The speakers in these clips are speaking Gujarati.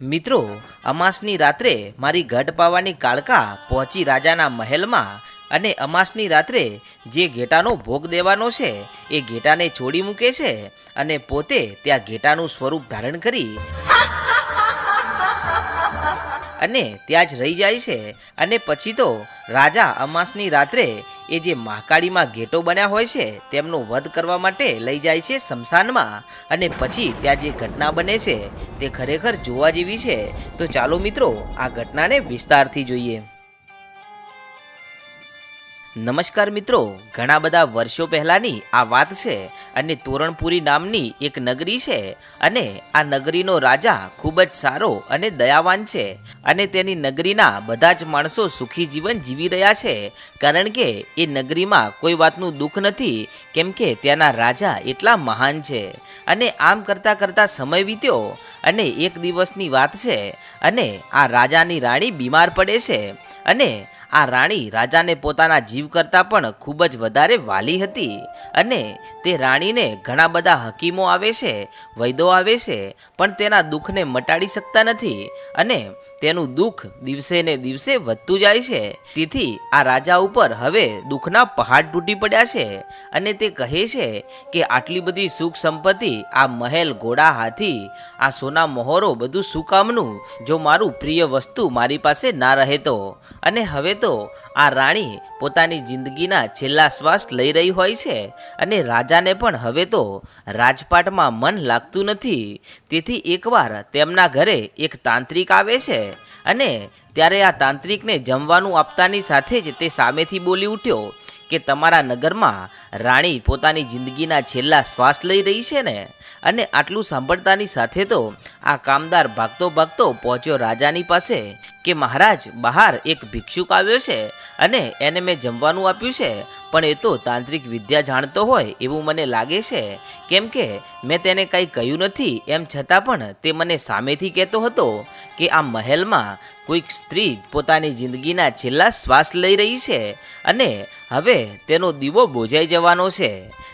મિત્રો, અમાસની રાત્રે મારી ગઢ પાવાની કાળકા પહોંચી રાજાના મહેલમાં અને અમાસની રાત્રે જે ઘેટાનો ભોગ દેવાનો છે, એ ઘેટાને છોડી મૂકે છે અને પોતે ત્યાં ઘેટાનું સ્વરૂપ ધારણ કરી અને ત્યાં જ રહી જાય છે. અને પછી તો રાજા અમાસની રાત્રે એ જે મહાકાળીમાં ઘેટો બન્યા હોય છે, તેમનો વધ કરવા માટે લઈ જાય છે શમશાનમાં. અને પછી ત્યાં જે ઘટના બને છે, તે ખરેખર જોવા જેવી છે. તો ચાલો મિત્રો, આ ઘટનાને વિસ્તારથી જોઈએ. નમસ્કાર મિત્રો, ઘણા બધા વર્ષો પહેલાંની આ વાત છે અને તોરણપુરી નામની એક નગરી છે અને આ નગરીનો રાજા ખૂબ જ સારો અને દયાવાન છે અને તેની નગરીના બધા જ માણસો સુખી જીવન જીવી રહ્યા છે. કારણ કે એ નગરીમાં કોઈ વાતનું દુઃખ નથી, કેમ કે ત્યાંના રાજા એટલા મહાન છે. અને આમ કરતાં કરતાં સમય વીત્યો અને એક દિવસની વાત છે અને આ રાજાની રાણી બીમાર પડે છે અને આ રાણી રાજાને પોતાના જીવ કરતાં પણ ખૂબ જ વધારે વાલી હતી અને તે રાણીને ઘણા બધા હકીમો આવે છે, વૈદો આવે છે, પણ તેના દુઃખને મટાડી શકતા નથી અને તેનું દુઃખ દિવસે ને દિવસે વધતું જાય છે. તેથી આ રાજા ઉપર હવે દુઃખના પહાડ તૂટી પડ્યા છે અને તે કહે છે કે આટલી બધી સુખ સંપત્તિ આ મહેલ ઘોડા હાથી, આ સોના મહોરો બધું શું કામનું જો મારું પ્રિય વસ્તુ મારી પાસે ના રહે તો. અને હવે તો આ રાણી પોતાની જિંદગીના છેલ્લા શ્વાસ લઈ રહી હોય છે અને રાજાને પણ હવે તો રાજપાટમાં મન લાગતું નથી. તેથી એકવાર તેમના ઘરે એક તાંત્રિક આવે છે અને ત્યારે આ તાંત્રિકને જમવાનું આપતાની સાથે જ તે સામેથી બોલી ઉઠ્યો કે તમારા નગરમાં રાણી પોતાની જિંદગીના છેલ્લા શ્વાસ લઈ રહી છે ને? અને આટલું સાંભળતાની સાથે તો આ કામદાર ભાગતો ભાગતો પહોંચ્યો રાજાની પાસે કે મહારાજ, બહાર એક ભિક્ષુક આવ્યો છે અને એને મેં જમવાનું આપ્યું છે, પણ એ તો તાંત્રિક વિદ્યા જાણતો હોય એવું મને લાગે છે. કેમ કે મેં તેને કંઈ કહ્યું નથી, એમ છતાં પણ તે મને સામેથી કહેતો હતો કે આ મહેલમાં કોઈક સ્ત્રી પોતાની જિંદગીના છેલ્લા શ્વાસ લઈ રહી છે અને હવે તેનો દીવો બોજાઈ જવાનો છે.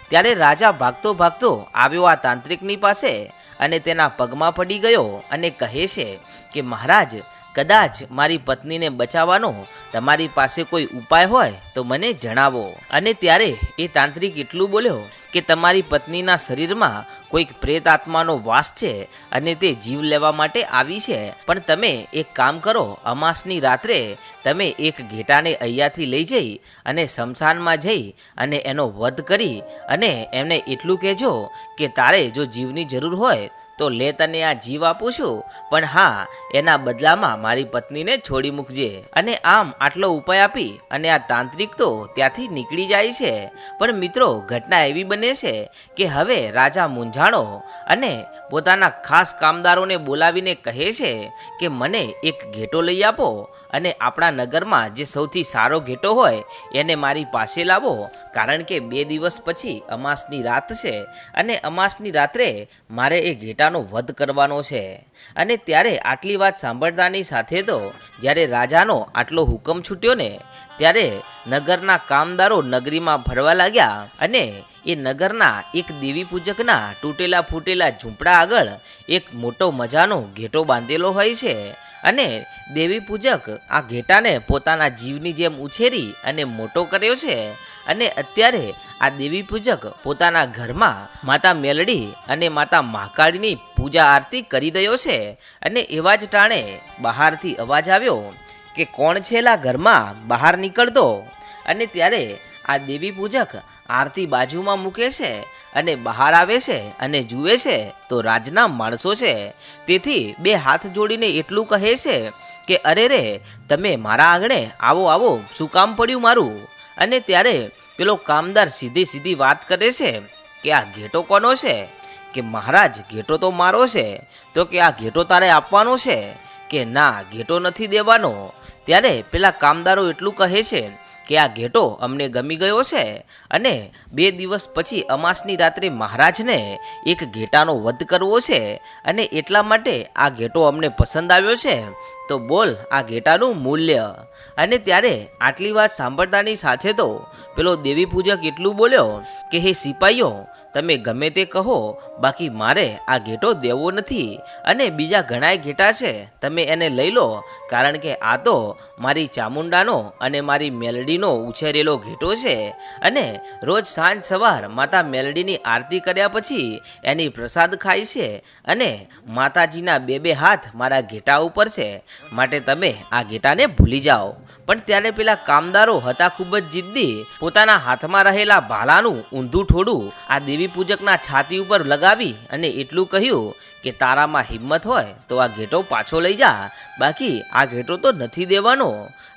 ત્યારે રાજા ભાગતો ભાગતો આવ્યો આ તાંત્રિકની પાસે અને તેના પગમાં પડી ગયો અને કહે છે કે, મહારાજ, કદાચ મારી પત્નીને બચાવવાનો તમારી પાસે કોઈ ઉપાય હોય તો મને જણાવો. અને ત્યારે એ તાંત્રિક એટલું બોલ્યો કે, તમારી પત્નીના શરીરમાં કોઈક પ્રેત આત્માનો વાસ છે અને તે જીવ લેવા માટે આવી છે. પણ તમે એક કામ કરો, અમાસની રાત્રે તમે એક ઘેટાને અહીંયાથી લઈ જઈ અને શમશાનમાં જઈ અને એનો વધ કરી અને એમને એટલું કહેજો કે તારે જો જીવની જરૂર હોય તો લે તને આ જીવ આપું છું. પણ હા, એના બદલામાં મારી પત્નીને છોડી મૂકજે. અને આમ આટલો ઉપાય આપી અને આ તાંત્રિક તો ત્યાંથી નીકળી જાય છે. પણ મિત્રો, ઘટના એવી બને છે કે હવે રાજા મૂંઝાણો અને પોતાના ખાસ કામદારોને બોલાવીને કહે છે કે મને એક ઘેટો લઈ આપો અને આપણા નગરમાં જે સૌથી સારો ઘેટો હોય એને મારી પાસે લાવો. કારણ કે બે દિવસ પછી અમાસની રાત છે અને અમાસની રાત્રે મારે એ ઘેટાનો વધ કરવાનો છે. અને ત્યારે આટલી વાત સાંભળતાની સાથે તો જ્યારે રાજાનો આટલો હુકમ છૂટ્યો ને, ત્યારે નગરના કામદારો નગરીમાં ફરવા લાગ્યા અને એ નગરના એક દેવી પૂજકના તૂટેલા ફૂટેલા ઝૂંપડા આગળ એક મોટો મજાનો ઘેટો બાંધેલો હોય છે. અને દેવી પૂજક આ ઘેટાને પોતાના જીવની જેમ ઉછેરી અને મોટો કર્યો છે. અને અત્યારે આ દેવી પૂજક પોતાના ઘરમાં માતા મેલડી અને માતા મહાકાળીની પૂજા આરતી કરી રહ્યો છે. અને એવા જ ટાણે બહારથી અવાજ આવ્યો કે કોણ છેલા ઘરમાં બહાર નીકળતો? અને ત્યારે આ દેવી પૂજક આરતી બાજુમાં મૂકે છે. અને બહાર આવે છે અને જુએ છે તો રાજના માણસો છે. તેથી બે હાથ જોડીને એટલું કહે છે કે, અરે રે, તમે મારા આંગણે આવો આવો, શું કામ પડ્યું મારું? અને ત્યારે પેલો કામદાર સીધી સીધી વાત કરે છે કે, આ ઘેટો કોનો છે? કે, મહારાજ, ઘેટો તો મારો છે. તો કે, આ ઘેટો તારે આપવાનો છે? કે, ના, ઘેટો નથી દેવાનો. ત્યારે પેલા કામદારો એટલું કહે છે કે આ ઘેટો અમને ગમી ગયો છે? અને બે દિવસ પછી અમાસની રાત્રે મહારાજને એક ઘેટાનો વધ કરવો છે અને એટલા માટે આ ઘેટો અમને પસંદ આવ્યો છે. તો બોલ, આ ઘેટાનું મૂલ્ય. અને ત્યારે આટલી વાત સાંભળતાની સાથે તો પેલો દેવી પૂજક એટલું બોલ્યો કે, હે સિપાઈઓ તમે ગમે તે કહો, બાકી મારે આ ઘેટો દેવો નથી અને બીજા ઘણાય ઘેટા છે. તમે એને લઈ લો, કારણ કે આ તો મારી ચામુંડાનો અને મારી મેલડીનો ઉછેરેલો ઘેટો છે અને રોજ સાંજ સવાર માતા મેલડીની આરતી કર્યા પછી એની પ્રસાદ ખાય છે અને માતાજીના બે બે હાથ મારા ઘેટા ઉપર છે. માટે તમે આ ઘેટાને ભૂલી જાઓ. પણ ત્યારે પેલા કામદારો હતા ખૂબ જ જિદ્દી. પોતાના હાથમાં રહેલા ભાલાનું ઊંધું ઠોડું આ દેવી પૂજકના છાતી ઉપર લગાવી અને એટલું કહ્યું કે તારામાં હિંમત હોય તો આ ઘેટો પાછો લઈ જા. બાકી આ ઘેટો તો નથી દેવાનો.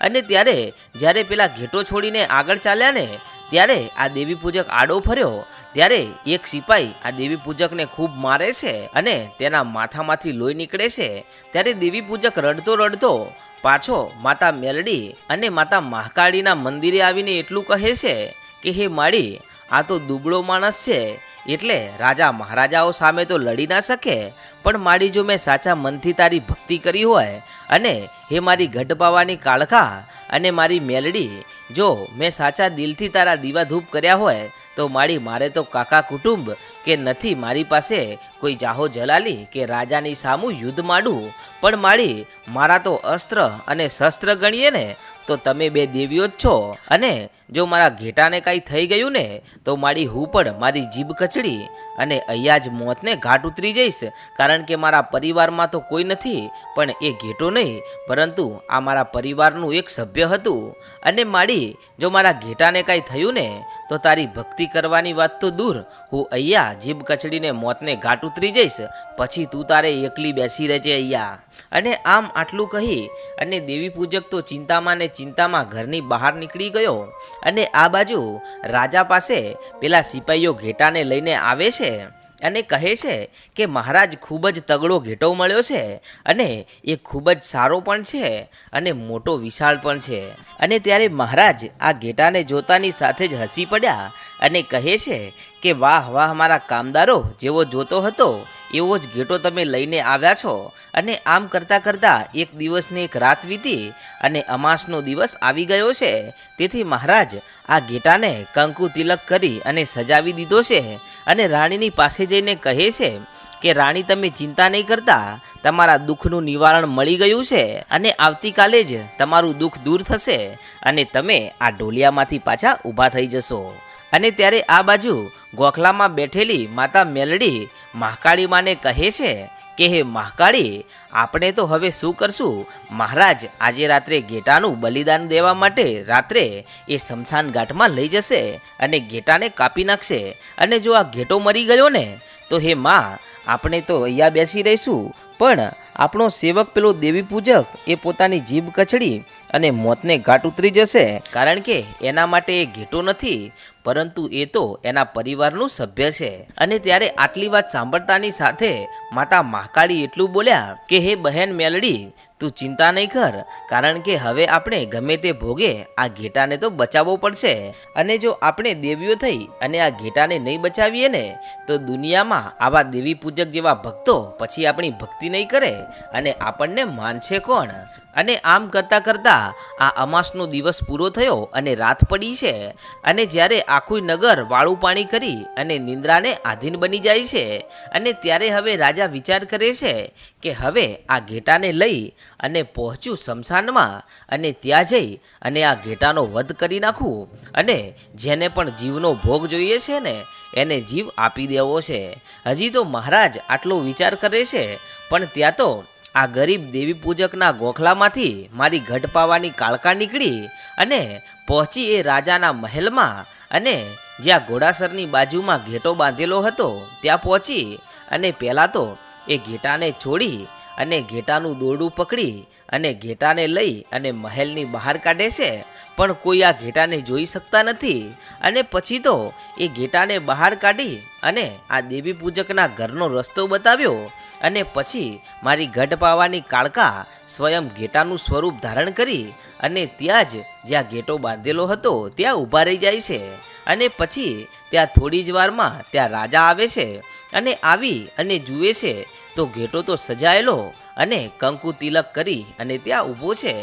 અને ત્યારે જ્યારે પેલા ઘેટો છોડીને આગળ ચાલ્યા ને, ત્યારે આ દેવી પૂજક આડો ફર્યો. ત્યારે એક સિપાઈ આ દેવી પૂજકને ખૂબ મારે છે અને તેના માથામાંથી લોહી નીકળે છે. ત્યારે દેવી પૂજક રડતો રડતો પાછો માતા મેલડી અને માતા મહાકાળીના મંદિરે આવીને એટલું કહે છે કે, હે માળી આ તો દુબળો માણસ છે, એટલે રાજા મહારાજાઓ સામે તો લડી ના શકે. પણ માડી જો મેં સાચા મનથી તારી ભક્તિ કરી હોય, અને હે મારી ગઢ પાવાની કાળખા, અને મારી મેલડી, જો મેં સાચા દિલથી તારા દીવા ધૂપ કર્યા હોય, તો માડી મારે તો કાકા કુટુંબ, કે નથી મારી પાસે કોઈ જાહો જલાલી, કે રાજાની સામું યુદ્ધ માંડું. પણ મારી, મારા તો અસ્ત્ર અને શસ્ત્ર ગણીએ ને, તો તમે બે દેવીઓ જ છો. અને જો મારા ઘેટાને કાંઈ થઈ ગયું ને, તો મારી હું પણ મારી જીભ કચડી અને અહીંયા જ મોતને ઘાટ ઉતરી જઈશ. કારણ કે મારા પરિવારમાં તો કોઈ નથી, પણ એ ઘેટો નહીં, પરંતુ આ મારા પરિવારનું એક સભ્ય હતું. અને મારી, જો મારા ઘેટાને કાંઈ થયું ને તો તારી ભક્તિ કરવાની વાત તો દૂર. હું અહીંયા જીભ કચડીને મોતને ઘાટ ઉતરી જઈશ. પછી તું તારે એકલી બેસી રહેજે અહીંયા. અને આમ આટલું કહી અને દેવી પૂજક તો ચિંતામાં ને ચિંતામાં ઘરની બહાર નીકળી ગયો. અને આ બાજુ રાજા પાસે પેલા સિપાઈઓ ઘેટાને લઈને આવે છે. અને કહે છે કે મહારાજ ખૂબ જ તગડો ઘેટો મળ્યો છે અને એ ખૂબ જ સારો પણ છે અને મોટો વિશાળ પણ છે. અને ત્યારે મહારાજ આ ઘેટાને જોતાની સાથે જ હસી પડ્યા અને કહે છે કે વાહ વાહ મારા કામદારો, જેવો જોતો હતો, એવો જ ઘેટો તમે લઈને આવ્યા છો. અને આમ કરતાં કરતાં એક દિવસની એક રાત વીતી અને અમાસનો દિવસ આવી ગયો છે. તેથી મહારાજ, આ ઘેટાને કંકુ તિલક કરી અને સજાવી દીધો છે અને રાણીની પાસે જઈને કહે છે કે, રાણી, તમે ચિંતા નહીં કરતા. તમારા દુઃખનું નિવારણ મળી ગયું છે અને આવતીકાલે જ તમારું દુઃખ દૂર થશે અને તમે આ ઢોલિયામાંથી પાછા ઊભા થઈ જશો. અને ત્યારે આ બાજુ ગોખલામાં બેઠેલી માતા મેલડી મહાકાળી માને કહે છે કે, હે મહાકાળી, આપણે તો હવે શું કરશું? મહારાજ આજે રાત્રે ઘેટાનું બલિદાન દેવા માટે રાત્રે એ શમશાન ઘાટમાં લઈ જશે અને ઘેટાને કાપી નાખશે. અને જો આ ઘેટો મરી ગયો ને, તો હે માં, આપણે તો અહીંયા બેસી રહીશું. પણ આપણો સેવક પેલો દેવી પૂજક એ પોતાની જીભ કચડી અને મોતને ઘાટ ઉતરી જશે. કારણ કે એના માટે એ ઘેટો નથી પરંતુ એ તો એના પરિવારનું સભ્ય છે. અને ત્યારે આટલી વાત સાંભળતાની સાથે માતા મહાકાળી એટલું બોલ્યા કે, હે બહેન મેલડી, તું ચિંતા નહીં કર, કારણ કે હવે આપણે ગમે તે ભોગે આ ઘેટાને તો બચાવવો પડશે. અને જો આપણે દેવીઓ થઈ અને આ ઘેટાને નહીં બચાવીએ ને, તો દુનિયામાં આવા દેવી પૂજક જેવા ભક્તો પછી આપણી ભક્તિ નહીં કરે અને આપણને માનશે કોણ? અને આમ કરતાં કરતાં આ અમાસનો દિવસ પૂરો થયો અને રાત પડી છે. અને જ્યારે આખું નગર વાળું પાણી કરી અને નિંદ્રાને આધીન બની જાય છે. અને ત્યારે હવે રાજા વિચાર કરે છે કે હવે આ ઘેટાને લઈ અને પહોંચ્યું શમશાનમાં અને ત્યાં જઈ અને આ ઘેટાનો વધ કરી નાખું. અને જેને પણ જીવનો ભોગ જોઈએ છે ને, એને જીવ આપી દેવો છે. હજી તો મહારાજ આટલો વિચાર કરે છે, પણ ત્યાં તો આ ગરીબ દેવી પૂજકના ગોખલામાંથી મારી ગઢપાવાની પાવાની કાળકા નીકળી અને પહોંચી એ રાજાના મહેલમાં અને જ્યાં ઘોડાસરની બાજુમાં ઘેટો બાંધેલો હતો, ત્યાં પહોંચી અને પહેલાં તો એ ઘેટાને છોડી અને ઘેટાનું દોરડું પકડી અને ઘેટાને લઈ અને મહેલની બહાર કાઢે છે, પણ કોઈ આ ઘેટાને જોઈ શકતા નથી. અને પછી તો એ ઘેટાને બહાર કાઢી અને આ દેવી પૂજકના ઘરનો રસ્તો બતાવ્યો અને પછી મારી ગઢ પાવાની કાળકા સ્વયં ઘેટાનું સ્વરૂપ ધારણ કરી અને ત્યાં જ જ્યાં ઘેટો બાંધેલો હતો ત્યાં ઊભા રહી જાય છે. અને પછી ત્યાં થોડી જ વારમાં ત્યાં રાજા આવે છે અને આવી અને જુએ છે તો ઘેટો તો સજાયેલો અને કંકુ તિલક કરી અને ત્યાં ઊભો છે.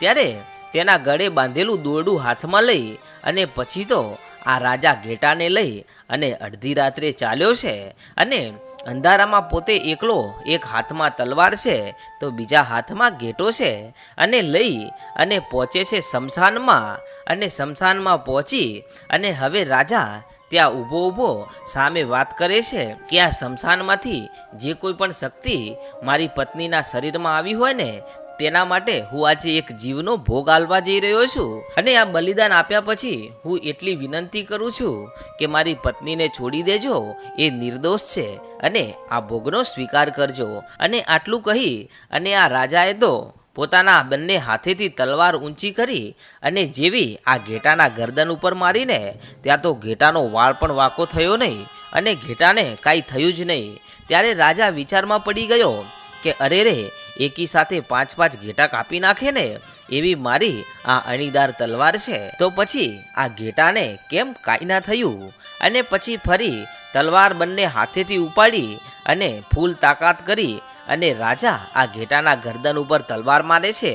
ત્યારે તેના ગળે બાંધેલું દોરડું હાથમાં લઈ અને પછી તો આ રાજા ઘેટાને લઈ અને અડધી રાત્રે ચાલ્યો છે અને અંધારામાં પોતે એકલો એક હાથમાં તલવાર છે, તો બીજા હાથમાં ઘેટો છે અને લઈ અને પહોંચે છે શમશાનમાં અને શમશાનમાં પહોંચી અને હવે રાજા ત્યાં ઊભો ઊભો સામે વાત કરે છે કે આ શમશાનમાંથી જે કોઈ પણ શક્તિ મારી પત્નીના શરીરમાં આવી હોય ને તેના માટે હું આજે એક જીવનો ભોગ આલવા જઈ રહ્યો છું. અને આ બલિદાન આપ્યા પછી હું એટલી વિનંતી કરું છું કે મારી પત્નીને છોડી દેજો. એ નિર્દોષ છે અને આ ભોગનો સ્વીકાર કરજો. અને આટલું કહી અને આ રાજાએ તો પોતાના બંને હાથેથી તલવાર ઊંચી કરી અને જેવી આ ઘેટાના ગરદન ઉપર મારીને ત્યાં તો ઘેટાનો વાળ પણ વાંકો થયો નહીં અને ઘેટાને કાંઈ થયું જ નહીં. ત્યારે રાજા વિચારમાં પડી ગયો કે અરે રે, એકી સાથે પાંચ પાંચ ઘેટા કાપી નાખે ને? એવી મારી આ અણીદાર તલવાર છે. તો પછી આ ઘેટાને કેમ કાંઈ ના થયું? અને પછી ફરી તલવાર બંને હાથેથી ઉપાડી અને ફૂલ તાકાત કરી અને રાજા આ ઘેટાના ગરદન ઉપર તલવાર મારે છે.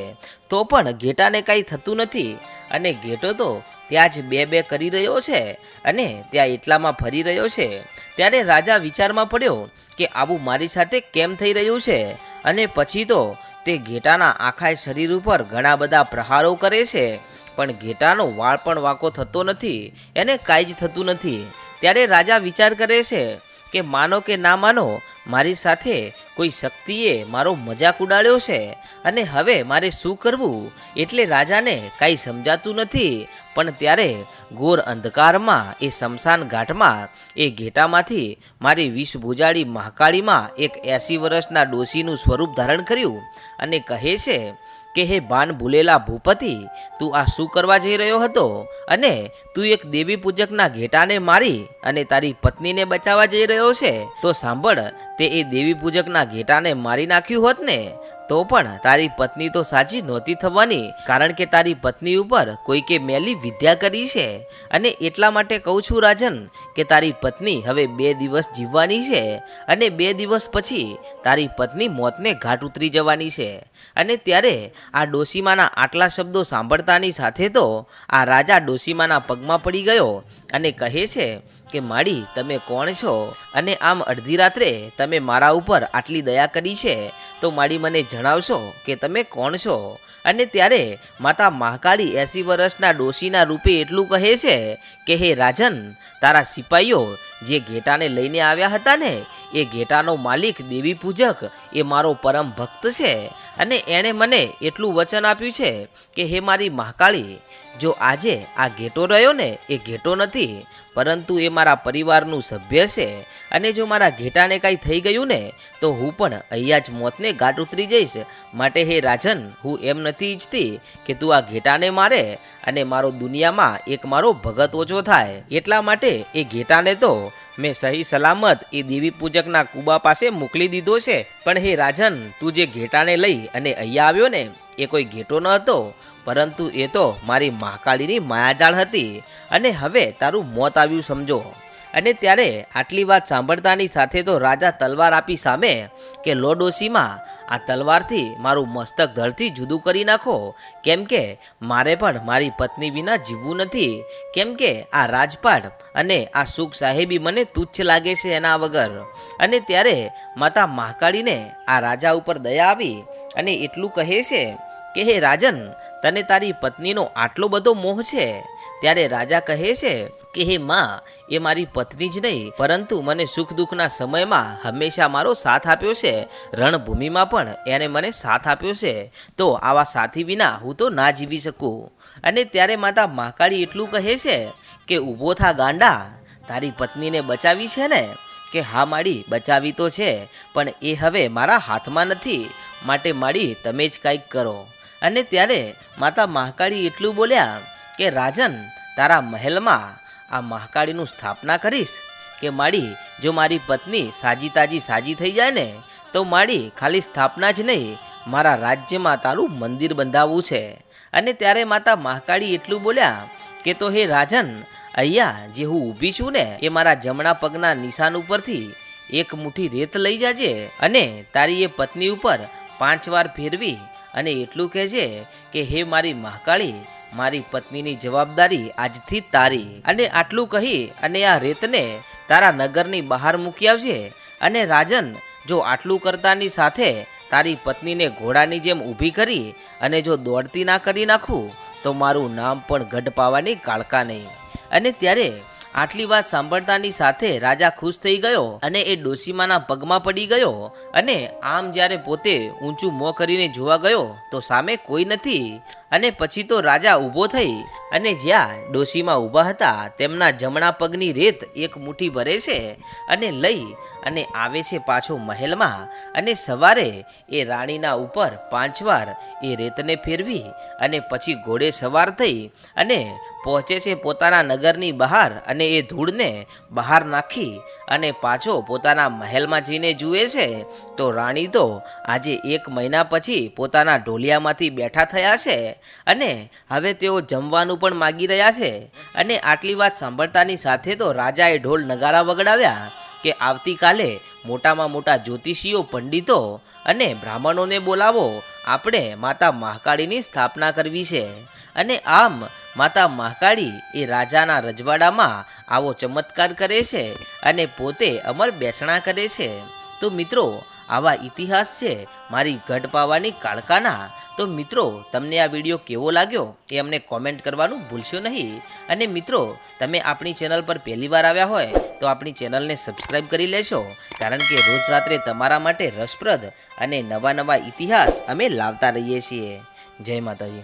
તો પણ ઘેટાને કાંઈ થતું નથી. અને ઘેટો તો ત્યાં જ બે બે કરી રહ્યો છે અને ત્યાં એટલામાં ફરી રહ્યો છે. ત્યારે રાજા વિચારમાં પડ્યો કે આવું મારી સાથે કેમ થઈ રહ્યું છે? અને પછી તો તે ઘેટાના આખા શરીર ઉપર ઘણા બધા પ્રહારો કરે છે. પણ ઘેટાનો વાળ પણ વાંકો થતો નથી, એને કાંઈ જ થતું નથી. ત્યારે રાજા વિચાર કરે છે કે માનો કે ના માનો, મારી સાથે કોઈ શક્તિએ મારો મજાક ઉડાડ્યો છે? અને હવે મારે શું કરવું? એટલે રાજાને કાંઈ સમજાતું નથી. પણ ત્યારે ઘોર અંધકારમાં એ શમશાન ઘાટમાં, એ ઘેટામાંથી મારી વિષભુજાળી મહાકાળીમાં એક એંસી વર્ષના ડોશીનું સ્વરૂપ ધારણ કર્યું અને કહે છે કે હે ભાન ભૂલેલા ભૂપતિ, તું આ શું કરવા જઈ રહ્યો હતો? અને તું એક દેવી પૂજકના ઘેટાને મારી અને તારી પત્નીને બચાવવા જઈ રહ્યો છે? તો સાંભળ, તે એ દેવી પૂજકના ઘેટાને મારી નાખ્યું હોત ને તો પણ તારી પત્ની તો સાચી નહોતી થવાની. કારણ કે તારી પત્ની ઉપર કોઈકે મેલી વિદ્યા કરી છે. અને એટલા માટે કહું છું રાજન, કે તારી પત્ની હવે બે દિવસ જીવવાની છે અને બે દિવસ પછી તારી પત્ની મોતને ઘાટ ઉતરી જવાની છે. અને ત્યારે આ ડોસીમાના આટલા શબ્દો સાંભળતાની સાથે તો આ રાજા ડોસીમાના પગમાં પડી ગયો અને કહે છે કે માડી, તમે કોણ છો? અને આમ અડધી રાત્રે તમે મારા ઉપર આટલી દયા કરી છે, તો માડી મને જણાવશો કે તમે કોણ છો? અને ત્યારે માતા મહાકાળી એસી વર્ષના ડોશીના રૂપે એટલું કહે છે કે, હે રાજન, તારા સિપાહીઓ જે ઘેટાને લઈને આવ્યા હતા ને, એ ઘેટાનો માલિક દેવી પૂજક, એ મારો પરમ ભક્ત છે. અને એણે મને એટલું વચન આપ્યું છે કે, હે મારી મહાકાળી, જો આજે આ ઘેટો રહ્યો ને, એ ઘેટો નથી પરંતુ એ મારા પરિવારનું સભ્ય છે અને જો મારા ઘેટાને કાંઈ થઈ ગયું ને, તો હું પણ અહીંયા જ મોતને ગાંઠ ઉતરી જઈશ. માટે હે રાજન, હું એમ નથી ઈચ્છતી કે તું આ ઘેટાને મારે અને મારો દુનિયામાં એક મારો ભગત ઓછો થાય. એટલા માટે એ ઘેટાને તો મેં સહી સલામત એ દેવી પૂજકના કુબા પાસે મોકલી દીધો છે. પણ હે રાજન, તું જે ઘેટાને લઈ અને અહીંયા આવ્યો ને, એ કોઈ ઘેટો ન હતો. પરંતુ એ તો મારી મહાકાળીની માયાજાળ હતી અને હવે તારું મોત આવ્યું સમજો. અને ત્યારે આટલી વાત સાંભળતાની સાથે તો રાજા તલવાર આપી સામે કે, લો ડોશીમાં, આ તલવારથી મારું મસ્તક ધરથી જુદું કરી નાખો. કેમ કે મારે પણ મારી પત્ની વિના જીવવું નથી. કેમ કે આ રાજપાટ અને આ સુખ સાહેબી મને તુચ્છ લાગે છે એના વગર. અને ત્યારે માતા મહાકાળીને આ રાજા ઉપર દયા આવી અને એટલું કહે છે કે હે રાજન, તને તારી પત્નીનો આટલો બધો મોહ છે? ત્યારે રાજા કહે છે કે હે માં, એ મારી પત્ની જ નહીં, પરંતુ મને સુખ દુઃખના સમયમાં હંમેશા મારો સાથ આપ્યો છે. રણભૂમિમાં પણ એણે મને સાથ આપ્યો છે. તો આવા સાથી વિના હું તો ના જીવી શકું. અને ત્યારે માતા મહાકાળી એટલું કહે છે કે ઊભો થા ગાંડા, તારી પત્નીને બચાવી છે ને? કે હા માડી, બચાવી તો છે, પણ એ હવે મારા હાથમાં નથી. માટે માડી, તમે જ કંઈક કરો. અને ત્યારે માતા મહાકાળી એટલું બોલ્યા કે, રાજન, તારા મહેલમાં આ મહાકાળીનું સ્થાપના કરીશ. કે માડી, જો મારી પત્ની સાજી તાજી સાજી થઈ જાય ને, તો માડી ખાલી સ્થાપના જ નહીં, મારા રાજ્યમાં તારું મંદિર બંધાવવું છે. અને ત્યારે માતા મહાકાળી એટલું બોલ્યા કે, તો હે રાજન, અહીંયા જે હું ઊભી છું ને, એ મારા જમણા પગના નિશાન ઉપરથી એક મુઠ્ઠી રેત લઈ જાજે અને તારી એ પત્ની ઉપર પાંચ વાર ફેરવી અને એટલું કહેજે કે હે મારી મહાકાળી, મારી પત્નીની જવાબદારી આજથી તારી. અને આટલું કહી અને આ રેતને તારા નગરની બહાર મૂકી આવજે. અને રાજન, જો આટલું કરતાની સાથે તારી પત્નીને ઘોડાની જેમ ઊભી કરી અને જો દોડતી ના કરી નાખું, તો મારું નામ પણ ગઢ પાવાની કાળકા નહીં. અને ત્યારે આટલી વાત સાંભળતાની સાથે રાજા ખુશ થઈ ગયો અને એ ડોસીમાના પગમાં પડી ગયો અને આમ જ્યારે પોતે ઊંચું મોં કરીને જોવા ગયો તો સામે કોઈ નથી. અને પછી તો રાજા ઊભો થઈ અને જ્યાં ડોશીમાં ઊભા હતા તેમના જમણા પગની રેત એક મુઠ્ઠી ભરે છે અને લઈ અને આવે છે પાછો મહેલમાં અને સવારે એ રાણીના ઉપર પાંચ વાર એ રેતને ફેરવી અને પછી ઘોડે સવાર થઈ અને પહોંચે છે પોતાના નગરની બહાર અને એ ધૂળને બહાર નાખી અને પાછો પોતાના મહેલમાં જઈને જુએ છે તો રાણી તો આજે એક મહિના પછી પોતાના ઢોલિયામાંથી બેઠા થયા છે અને હવે તેઓ જમવાનું પણ માગી રહ્યા છે. અને આટલી વાત સાંભળતાની સાથે તો રાજાએ ઢોલ નગારા વગડાવ્યા કે આવતીકાલે મોટામાં મોટા જ્યોતિષીઓ, પંડિતો અને બ્રાહ્મણોને બોલાવો. આપણે માતા મહાકાળીની સ્થાપના કરવી છે. અને આમ માતા મહાકાળી એ રાજાના રજવાડામાં આવો ચમત્કાર કરે છે અને પોતે અમર બેસણા કરે છે. તો મિત્રો, આવા ઇતિહાસ છે મારી ગઢ પાવાની કાળકાના. તો મિત્રો, તમને આ વીડિયો કેવો લાગ્યો એ અમને કોમેન્ટ કરવાનું ભૂલશો નહીં. અને મિત્રો, તમે આપણી ચેનલ પર પહેલી વાર આવ્યા હોય, તો આપણી ચેનલને સબસ્ક્રાઈબ કરી લેશો કારણ કે રોજ રાત્રે તમારા માટે રસપ્રદ અને નવા નવા ઇતિહાસ અમે લાવતા રહીએ છીએ. જય માતાજી.